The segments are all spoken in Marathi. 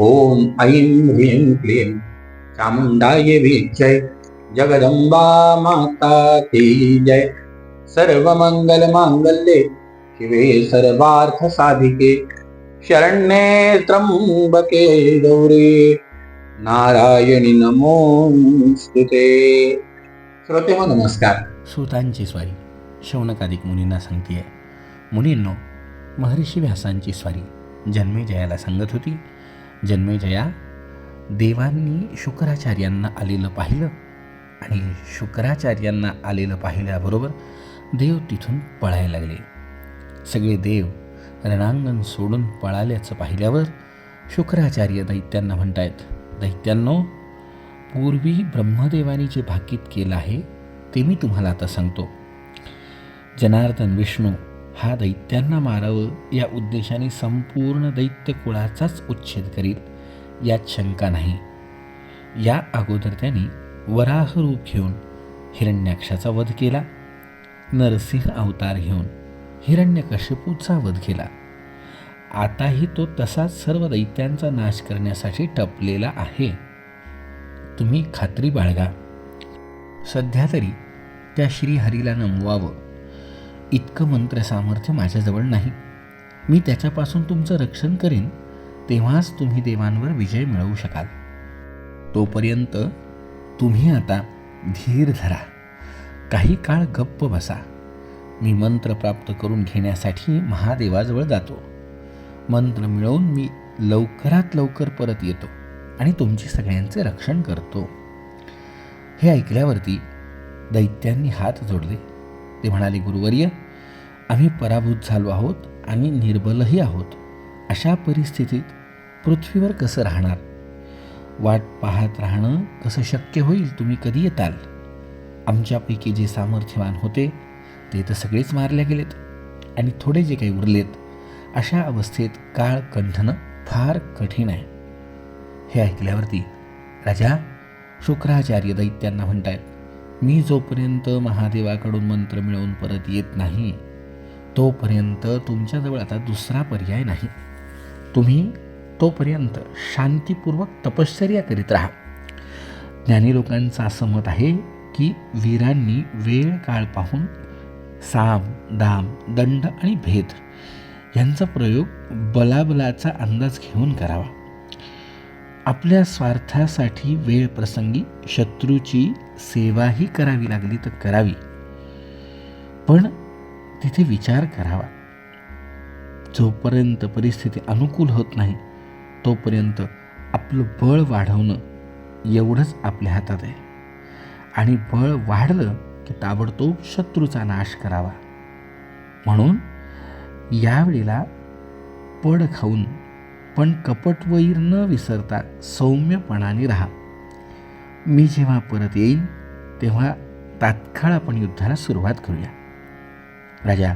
ॐ ऐं ह्रीं क्लीं। चामुण्डाय विजय जगदंबा माता की जय। सर्वमंगल मांगल्ये शिवे सर्वार्थसाधिके। शरण्ये त्र्यम्बके गौरी। नारायणी नमोस्तुते श्रोते हो नमस्कार। सुतांची स्वारी शौनकादिक मुनींना सांगते मुनींनो महर्षी व्यासांची स्वारी जन्मेजयाला सांगत होती जन्मेजया देवांनी शुक्राचार्यांना आलेलं पाहिलं आणि शुक्राचार्यांना आलेलं पाहिल्याबरोबर देव तिथून पळायला लागले. सगळे देव रणांगण सोडून पळाल्याचं पाहिल्यावर शुक्राचार्य दैत्यांना म्हणतायत दैत्यांनो पूर्वी ब्रह्मदेवानी जे भाकीत केलं आहे ते मी तुम्हाला आता सांगतो. जनार्दन विष्णू हा दैत्यांना मारावं या उद्देशाने संपूर्ण दैत्य कुळाचाच उच्छेद करीत यात शंका नाही. या अगोदर त्यांनी वराह रूप घेऊन हिरण्याक्षाचा वध केला नरसिंह अवतार घेऊन हिरण्यकश्यपूचा वध केला. आताही तो तसाच सर्व दैत्यांचा नाश करण्यासाठी टपलेला आहे. तुम्ही खात्री बाळगा. सध्या तरी त्या श्रीहरीला नमवावं. इतकं मंत्र सामर्थ्य माझ्याजवळ नाही. मी त्याच्यापासून तुमचं रक्षण करेन तेव्हाच तुम्ही देवांवर विजय मिळवू शकाल. तोपर्यंत तुम्ही आता धीर धरा. काही काळ गप्प बसा. मी मंत्र प्राप्त करून घेण्यासाठी महादेवाजवळ जातो. मंत्र मिळवून मी लवकरात लवकर परत येतो आणि तुमची सगळ्यांचे रक्षण करतो. हे ऐकल्यावरती दैत्यांनी हात जोडले. ते म्हणाले गुरुवर्य आम्ही पराभूत झालो आहोत आणि निर्बलही आहोत. अशा परिस्थितीत पृथ्वीवर कसं राहणार? वाट पाहत राहणं कसं शक्य होईल? तुम्ही कधी येताल? आमच्यापैकी जे सामर्थ्यवान होते ते तर सगळेच मारले गेलेत आणि थोडे जे काही उरलेत अशा अवस्थेत काळ कंठणं फार कठीण आहे. हे ऐकल्यावरती राजा शुक्राचार्य दैत्यांना म्हणतायत मी जोपर्यंत महादेवाकडून मंत्र मिळवून परत येत नाही तोपर्यंत तुमच्याजवळ आता दुसरा पर्याय नाही. तुम्ही तोपर्यंत शांतीपूर्वक तपश्चर्या करीत राहा. ज्ञानी लोकांचं असं मत आहे की वीरांनी वेळ काळ पाहून साम दाम दंड आणि भेद यांचा प्रयोग बलाबलाचा अंदाज घेऊन करावा. आपल्या स्वार्थासाठी वेळ प्रसंगी शत्रूची सेवाही करावी लागली तर करावी. पण तिथे विचार करावा. जोपर्यंत परिस्थिती अनुकूल होत नाही तोपर्यंत आपलं बळ वाढवणं एवढंच आपल्या हातात आहे. आणि बळ वाढलं की ताबडतोब शत्रूचा नाश करावा. म्हणून यावेळेला पड खाऊन पण कपटवैर न विसरता सौम्यपणाने राहा. मी जेव्हा परत येईन तेव्हा तात्काळ आपण युद्धाला सुरुवात करूया. राजा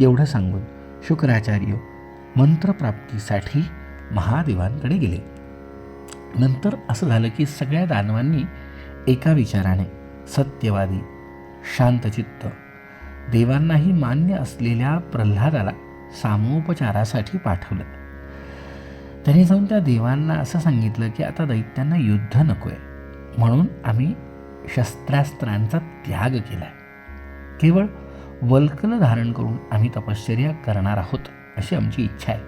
एवढं सांगून शुक्राचार्य मंत्रप्राप्तीसाठी महादेवांकडे गेले. नंतर असं झालं की सगळ्या दानवांनी एका विचाराने सत्यवादी शांतचित्त देवांनाही मान्य असलेल्या प्रल्हादाला सामोपचारासाठी पाठवलं. त्यांनी जाऊन त्या देवांना असं सांगितलं की आता दैत्यांना युद्ध नको आहे म्हणून आम्ही शस्त्रास्त्रांचा त्याग केला आहे केवळ वल्कल धारण करून आम्ही तपश्चर्या करणार आहोत अशी आमची इच्छा आहे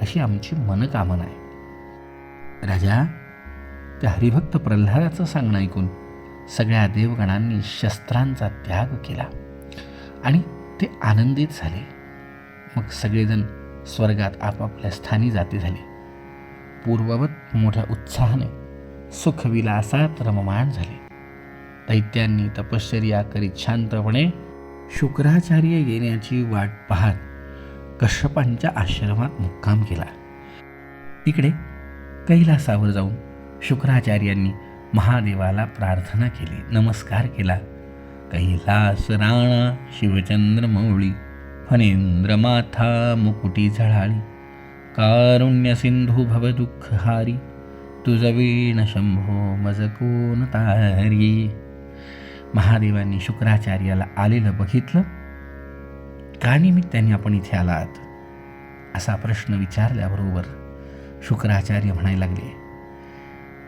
अशी आमची मनकामना आहे. राजा त्या हरिभक्त प्रल्हादाचं सांगणं ऐकून सगळ्या देवगणांनी शस्त्रांचा त्याग केला आणि ते आनंदित झाले. मग सगळेजण स्वर्गात आपापल्या स्थानी जाती झाले. पूर्ववत मोठ्या उत्साहाने सुखविलासात रममाण झाले. दैत्यांनी तपश्चर्या करीत शांतपणे शुक्राचार्य येण्याची वाट पाहत कश्यपांच्या आश्रमात मुक्काम केला. इकडे कैलासावर जाऊन शुक्राचार्यांनी महादेवाला प्रार्थना केली नमस्कार केला. कैलास राणा शिवचंद्र मौळी फणेंद्र माथा मुकुटी झळाळी कारुण्य सिंधू भव दुःख हारी शंभो मज कोण तारी। महादेवांनी शुक्राचार्याला आलेलं बघितलं. का निमित्ताने आपण इथे आलात? असा प्रश्न विचारल्याबरोबर शुक्राचार्य म्हणायला लागले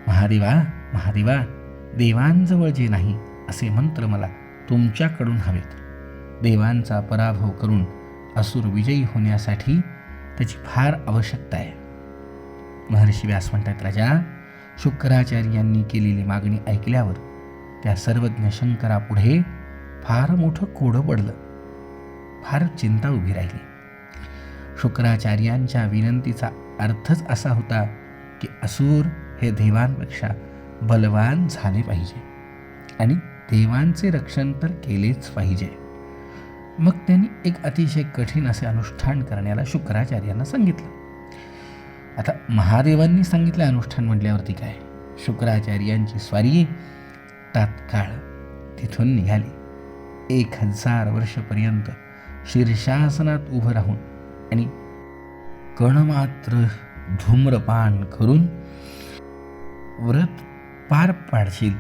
महादेवा महादेवा देवांजवळ जे नाही असे मंत्र मला तुमच्याकडून हवेत. देवांचा पराभव करून असुर विजयी होण्यासाठी त्याची फार आवश्यकता आहे. महर्षी व्यास म्हणतात राजा शुक्राचार्यांनी केलेली मागणी ऐकल्यावर त्या सर्वज्ञ शंकरापुढे फार मोठं कोडं पडलं. फार चिंता उभी राहिली. शुक्राचार्यांच्या विनंतीचा अर्थच असा होता की असुर हे देवांपेक्षा बलवान झाले पाहिजे आणि देवांचे रक्षण तर केलेच पाहिजे. मग त्यांनी एक अतिशय कठीण असे अनुष्ठान करण्याला शुक्राचार्यांना सांगितलं. आता महादेवांनी सांगितलं अनुष्ठान म्हटल्यावरती काय? शुक्राचार्यांची स्वारी तात्काळ तिथून निघाली. एक हजार वर्षपर्यंत शीर्षासनात उभं राहून आणि कणमात्र धूम्रपान करून व्रत पार पाडशील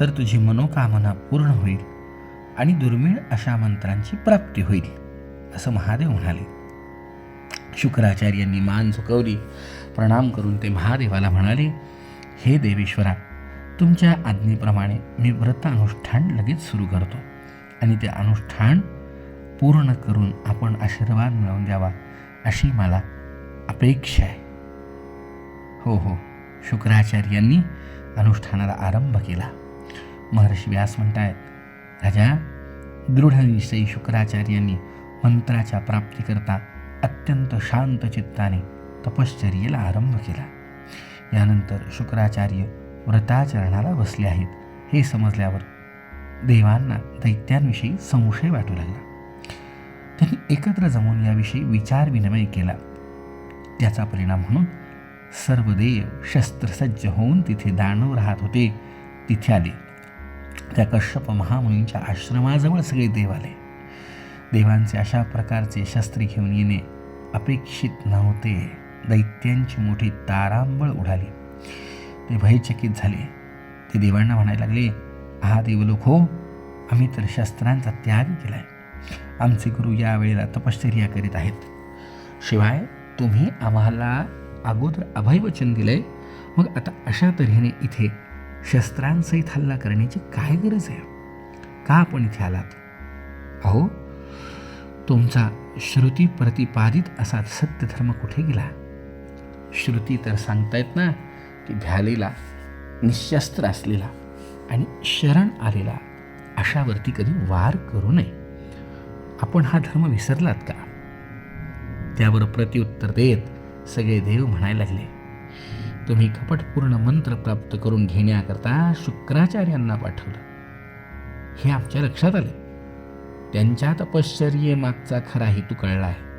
तर तुझी मनोकामना पूर्ण होईल. आणि दुर्मिळ अशा मंत्रांची प्राप्ती होईल असं महादेव म्हणाले. शुक्राचार्यांनी मान झुकवली प्रणाम करून ते महादेवाला म्हणाले हे देवेश्वरा तुमच्या आज्ञेप्रमाणे मी व्रत अनुष्ठान लगेच सुरू करतो आणि ते अनुष्ठान पूर्ण करून आपण आशीर्वाद मिळवून द्यावा अशी मला अपेक्षा आहे. हो हो शुक्राचार्यांनी अनुष्ठानाला आरंभ केला. महर्षी व्यास म्हणतायत राजा दृढनिश्चयी शुक्राचार्यांनी मंत्राच्या प्राप्तीकरता अत्यंत शांत चित्ताने तपश्चर्येला आरंभ केला. यानंतर शुक्राचार्य व्रताचरणाला बसले आहेत. हे समजल्यावर देवांना दैत्यांविषयी संशय वाटू लागला. त्यांनी एकत्र जमून याविषयी विचार विनिमय केला. त्याचा परिणाम म्हणून सर्व देव शस्त्रसज्ज होऊन तिथे दानव राहत होते. तिथे आले. त्या कश्यप महामुनींच्या आश्रमाजवळ सगळे देव आले. देवांचे अशा प्रकारचे शस्त्रे घेऊन येणे अपेक्षित नव्हते. दैत्यांची मोठी तारांबळ उडाली. ते भयचकित झाले. ते देवांना म्हणायला लागले हा देवलोक हो आम्ही तर शस्त्रांचा त्याग केलाय. आमचे गुरु या वेळेला तपश्चर्या करीत आहेत. शिवाय तुम्ही आम्हाला अगोदर अभयवचन दिलंय. मग आता अशा तऱ्हेने इथे शस्त्रांसहित हल्ला करण्याची काय गरज आहे? का आपण इथे आलात? अहो तुमचा श्रुती प्रतिपादित असा सत्यधर्म कुठे गेला? श्रुती तर सांगतायत ना की भ्यालेला निशस्त्र असलेला आणि शरण आलेला अशावरती कधी वार करू नये. आपण हा धर्म विसरलात का? त्यावर प्रत्युत्तर देत सगळे देव म्हणायला लागले. तुम्ही कपटपूर्ण मंत्र प्राप्त करून घेण्याकरता शुक्राचार्यांना पाठवलं. हे आमच्या लक्षात आले. त्यांच्या तपश्चर्येमागचा खरा हेतू कळला आहे.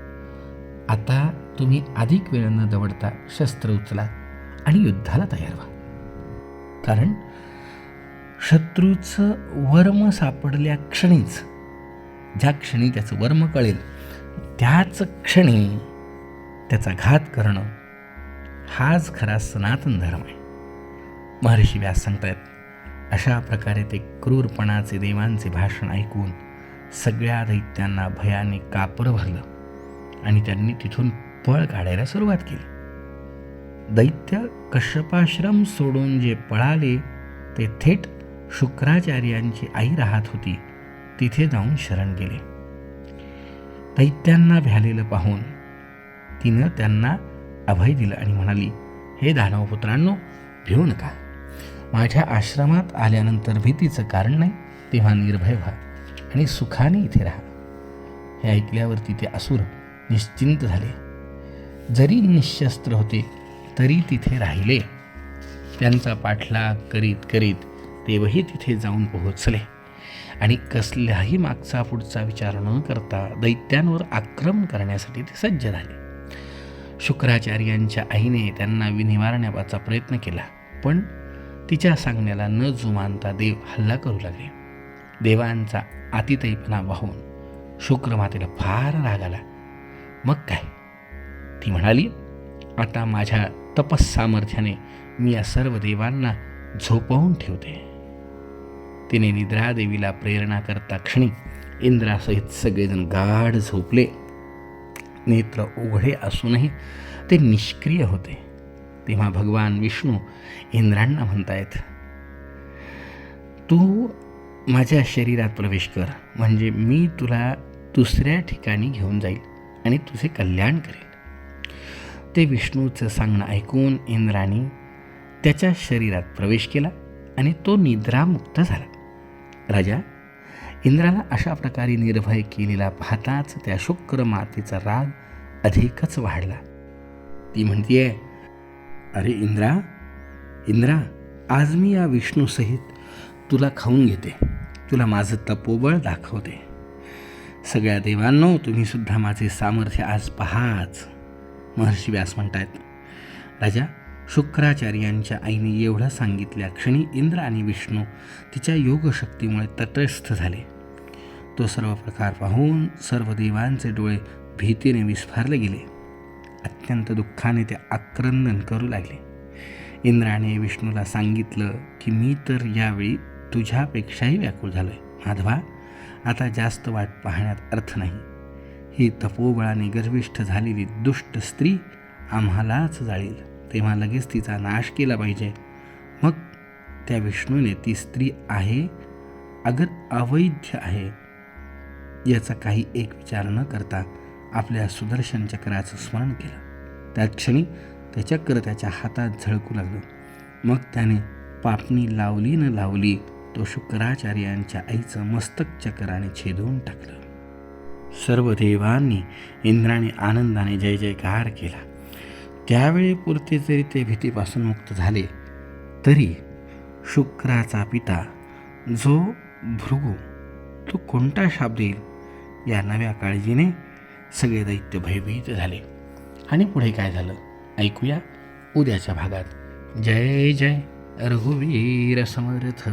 आता तुम्ही अधिक वेळ न दवडता शस्त्र उचला आणि युद्धाला तयार व्हा. कारण शत्रूचं वर्म सापडल्या क्षणीच ज्या क्षणी त्याचं वर्म कळेल त्याच क्षणी त्याचा घात करणं हाच खरा सनातन धर्म आहे. महर्षी व्यास सांगतायत अशा प्रकारे ते क्रूरपणाचे देवांचे भाषण ऐकून सगळ्या दैत्यांना भयाने कापर भरलं आणि त्यांनी तिथून पळ काढायला सुरुवात केली. दैत्य कश्यपाश्रम सोडून जे पळाले ते थेट शुक्राचार्यांची आई राहत होती तिथे जाऊन शरण गेले. दैत्यांना भ्यालेलं पाहून तिनं त्यांना अभय दिलं आणि म्हणाली हे दानवपुत्रांनो भिवू नका. माझ्या आश्रमात आल्यानंतर भीतीचं कारण नाही तेव्हा निर्भय व्हा आणि सुखाने इथे राहा. हे ऐकल्यावरती ते असुर निश्चिंत झाले. जरी निशस्त्र होते तरी तिथे राहिले. त्यांचा पाठलाग करीत करीत देवही तिथे जाऊन पोहोचले. आणि कसल्याही मागचा पुढचा विचार न करता दैत्यांवर आक्रमण करण्यासाठी ते सज्ज झाले. शुक्राचार्यांच्या आईने त्यांना विनिवारण्याचा प्रयत्न केला पण तिच्या सांगण्याला न जुमानता देव हल्ला करू लागले. देवांचा अतितयपणा वाहून शुक्रमातेला फार राग आला. मग काय? ती म्हणाली आता माझ्या तपस सामर्थ्याने मी या सर्व देवांना झोपवून ठेवते. तिने निद्रादेवीला प्रेरणा करता क्षणी इंद्रासहित सगळेजण गाढ झोपले. नेत्र उघडे असूनही ते निष्क्रिय होते. तेव्हा भगवान विष्णू इंद्रांना म्हणतायत तू माझ्या शरीरात प्रवेश कर म्हणजे मी तुला दुसऱ्या ठिकाणी घेऊन जाईल आणि तुझे कल्याण करेल. ते विष्णूचं सांगणं ऐकून इंद्राने त्याच्या शरीरात प्रवेश केला आणि तो निद्रामुक्त झाला. राजा इंद्राला अशा प्रकारे निर्भय केलेला पाहताच त्या शुक्र मातेचा राग अधिकच वाढला. ती म्हणतीये अरे इंद्रा इंद्रा आज मी या विष्णूसहित तुला खाऊन घेते. तुला माझं तपोबळ दाखवते. सगळ्या देवांनो तुम्ही सुद्धा माझे सामर्थ्य आज पहाच. महर्षी व्यास म्हणतायत राजा शुक्राचार्यांच्या आईने एवढं सांगितल्या क्षणी इंद्र आणि विष्णू तिच्या योगशक्तीमुळे तटस्थ झाले. तो सर्व प्रकार पाहून सर्व देवांचे डोळे भीतीने विस्फारले गेले. अत्यंत दुःखाने ते आक्रंदन करू लागले. इंद्राने विष्णूला सांगितलं की मी तर यावेळी तुझ्यापेक्षाही व्याकुळ झालोय. माधवा आता जास्त वाट पाहण्यात अर्थ नाही. ही तपोबळाने गर्विष्ठ झालेली दुष्ट स्त्री आम्हालाच जाळील. तेव्हा लगेच तिचा नाश केला पाहिजे. मग त्या विष्णूने ती स्त्री आहे अगर अवैध आहे याचा काही एक विचार न करता आपल्या सुदर्शन चक्राचं स्मरण केलं. त्या क्षणी ते चक्र त्याच्या हातात झळकू लागलं. मग त्याने पापणी लावली न लावली तो शुक्राचार्यांच्या आईचं मस्तक चक्राने छेदून टाकलं. सर्व देवांनी इंद्राने आनंदाने जय जयकार केला. त्यावेळी पुरते जरी ते भीतीपासून मुक्त झाले तरी शुक्राचा पिता जो भृगू तो कोणता शाप देईल? या नव्या काळजीने सगळे दैत्य भयभीत झाले. आणि पुढे काय झालं? ऐकूया उद्याच्या भागात. जय जय. रघुवीर समर्थ.